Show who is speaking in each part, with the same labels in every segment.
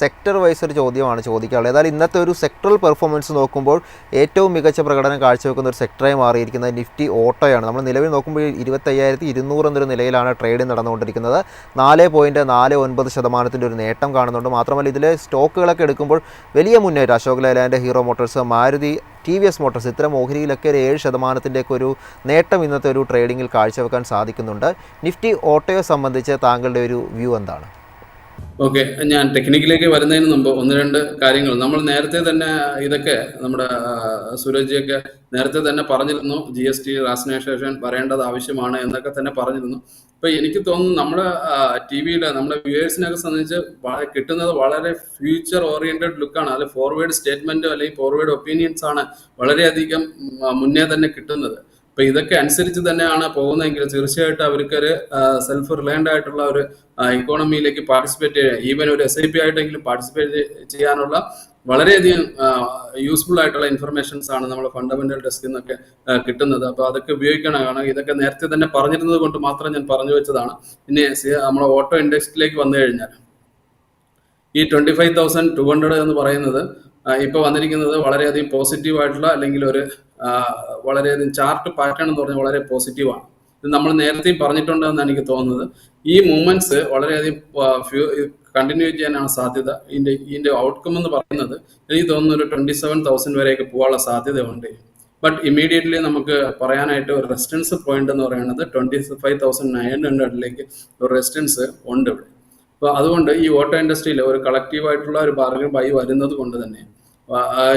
Speaker 1: Sector vice ഒരു ചോദ്യമാണ് ചോദിക്കാനുള്ളത്. ഏതായാലും ഇന്നത്തെ ഒരു സെക്ടറൽ പെർഫോമൻസ് നോക്കുമ്പോൾ ഏറ്റവും മികച്ച പ്രകടനം കാഴ്ചവെക്കുന്ന ഒരു സെക്ടറായി മാറിയിരിക്കുന്നത് നിഫ്റ്റി ഓട്ടോയാണ്. നമ്മൾ നിലവിൽ നോക്കുമ്പോൾ ഇരുപത്തയ്യായിരത്തി ഇരുന്നൂറ് എന്നൊരു നിലയിലാണ് ട്രേഡ് നടന്നുകൊണ്ടിരിക്കുന്നത്. നാല് പോയിന്റ് നാല് ഒൻപത് ശതമാനത്തിന്റെ ഒരു നേട്ടം കാണുന്നുണ്ട്. മാത്രമല്ല ഇതിലെ സ്റ്റോക്കുകളൊക്കെ എടുക്കുമ്പോൾ വലിയ മുന്നേറ്റം. Ashok Leyland Hero Motors Maruti T V S Motors ഇത്തരം ഓഹരിയിലൊക്കെ ഒരു ഏഴ് ശതമാനത്തിന്റെയൊക്കെ ഒരു നേട്ടം ഇന്നത്തെ ഒരു ട്രേഡിങ്ങിൽ കാഴ്ചവെക്കാൻ സാധിക്കുന്നുണ്ട്. നിഫ്റ്റി ഓട്ടോയെ സംബന്ധിച്ച് താങ്കളുടെ ഒരു വ്യൂ എന്താണ്?
Speaker 2: ഓക്കെ ഞാൻ ടെക്നിക്കിലേക്ക് വരുന്നതിന് മുമ്പ് ഒന്ന് രണ്ട് കാര്യങ്ങൾ. നമ്മൾ നേരത്തെ തന്നെ ഇതൊക്കെ നമ്മുടെ ആ, സൂരജ്ജിയൊക്കെ നേരത്തെ തന്നെ പറഞ്ഞിരുന്നു ജി എസ് ടി റാഷനൈസേഷൻ വരേണ്ടത് ആവശ്യമാണ് എന്നൊക്കെ തന്നെ പറഞ്ഞിരുന്നു. ഇപ്പൊ എനിക്ക് തോന്നുന്നു നമ്മുടെ ടി വിയുടെ നമ്മുടെ വ്യൂവേഴ്സിനൊക്കെ സംബന്ധിച്ച് കിട്ടുന്നത് വളരെ ഫ്യൂച്ചർ ഓറിയന്റഡ് ലുക്കാണ് അല്ലെങ്കിൽ ഫോർവേഡ് സ്റ്റേറ്റ്മെന്റോ അല്ലെങ്കിൽ ഫോർവേഡ് ഒപ്പീനിയൻസ് ആണ് വളരെയധികം മുന്നേ തന്നെ കിട്ടുന്നത്. അപ്പൊ ഇതൊക്കെ അനുസരിച്ച് തന്നെയാണ് പോകുന്നതെങ്കിൽ തീർച്ചയായിട്ടും അവർക്കൊരു സെൽഫ് റിലയൻഡ് ആയിട്ടുള്ള ഒരു ഇക്കോണമിയിലേക്ക് പാർട്ടിസിപ്പേറ്റ് ചെയ്യാൻ ഈവൻ ഒരു എസ് ഐ പി ആയിട്ടെങ്കിലും പാർട്ടിസിപ്പേറ്റ് ചെയ്യാനുള്ള വളരെയധികം യൂസ്ഫുൾ ആയിട്ടുള്ള ഇൻഫർമേഷൻസ് ആണ് നമ്മൾ ഫണ്ടമെന്റൽ ഡെസ്കിൽ നിന്നൊക്കെ കിട്ടുന്നത്. അപ്പൊ അതൊക്കെ ഉപയോഗിക്കണം. കാരണം ഇതൊക്കെ നേരത്തെ തന്നെ പറഞ്ഞിരുന്നത് കൊണ്ട് മാത്രം ഞാൻ പറഞ്ഞു വെച്ചതാണ്. ഇനി നമ്മളെ ഓട്ടോ ഇൻഡെക്സിലേക്ക് വന്നു കഴിഞ്ഞാൽ ഈ twenty five thousand two hundred എന്ന് പറയുന്നത് ഇപ്പോൾ ഇപ്പൊ വന്നിരിക്കുന്നത് വളരെയധികം പോസിറ്റീവ് ആയിട്ടുള്ള അല്ലെങ്കിൽ ഒരു വളരെയധികം ചാർട്ട് പാറ്റേൺ എന്ന് പറഞ്ഞാൽ വളരെ പോസിറ്റീവ് ആണ് ഇത് നമ്മൾ നേരത്തെയും പറഞ്ഞിട്ടുണ്ടെന്ന് എനിക്ക് തോന്നുന്നത്. ഈ മൂവ്മെന്റ്സ് വളരെയധികം കണ്ടിന്യൂ ചെയ്യാനാണ് സാധ്യത. ഇതിന്റെ ഇതിന്റെ ഔട്ട്കം എന്ന് പറയുന്നത് എനിക്ക് തോന്നുന്നു ഒരു ട്വന്റി സെവൻ തൗസൻഡ് വരെയൊക്കെ പോകാനുള്ള സാധ്യതയുണ്ട്. ബട്ട് ഇമ്മീഡിയറ്റ്ലി നമുക്ക് പറയാനായിട്ട് ഒരു റെസിസ്റ്റൻസ് പോയിന്റ് എന്ന് പറയുന്നത് ട്വന്റി ഫൈവ് തൗസൻഡ് നയൻ ഹൺഡ്രഡിലേക്ക് ഒരു റെസിസ്റ്റൻസ് ഉണ്ട് ഇവിടെ. അപ്പോൾ അതുകൊണ്ട് ഈ ഓട്ടോ ഇൻഡസ്ട്രിയിൽ ഒരു കളക്റ്റീവായിട്ടുള്ള ഒരു ബാർഗൻ ബൈ വരുന്നത് കൊണ്ട് തന്നെ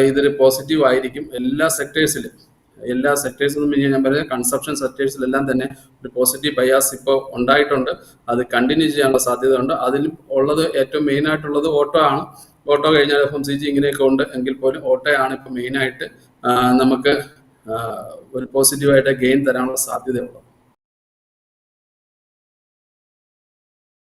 Speaker 2: ഇതൊരു പോസിറ്റീവ് ആയിരിക്കും എല്ലാ സെക്ടേഴ്സിലും എല്ലാ സെക്ടേഴ്സിലും ഞാൻ പറയുന്നത് കൺസപ്ഷൻ സെക്ടേഴ്സിലെല്ലാം തന്നെ ഒരു പോസിറ്റീവ് ബയാസ് ഇപ്പോൾ ഉണ്ടായിട്ടുണ്ട്. അത് കണ്ടിന്യൂ ചെയ്യാനുള്ള സാധ്യത ഉണ്ട് അതിൽ ഉള്ളത് ഏറ്റവും മെയിൻ ആയിട്ടുള്ളത് ഓട്ടോ ആണ്. ഓട്ടോ കഴിഞ്ഞാൽ എഫ് എം സി ജി ഇങ്ങനെയൊക്കെ ഉണ്ട്. എങ്കിൽ പോലും ഓട്ടോ ആണ് ഇപ്പോൾ മെയിനായിട്ട് നമുക്ക് ഒരു പോസിറ്റീവായിട്ട് ഗെയിൻ തരാനുള്ള സാധ്യതയുള്ളത്.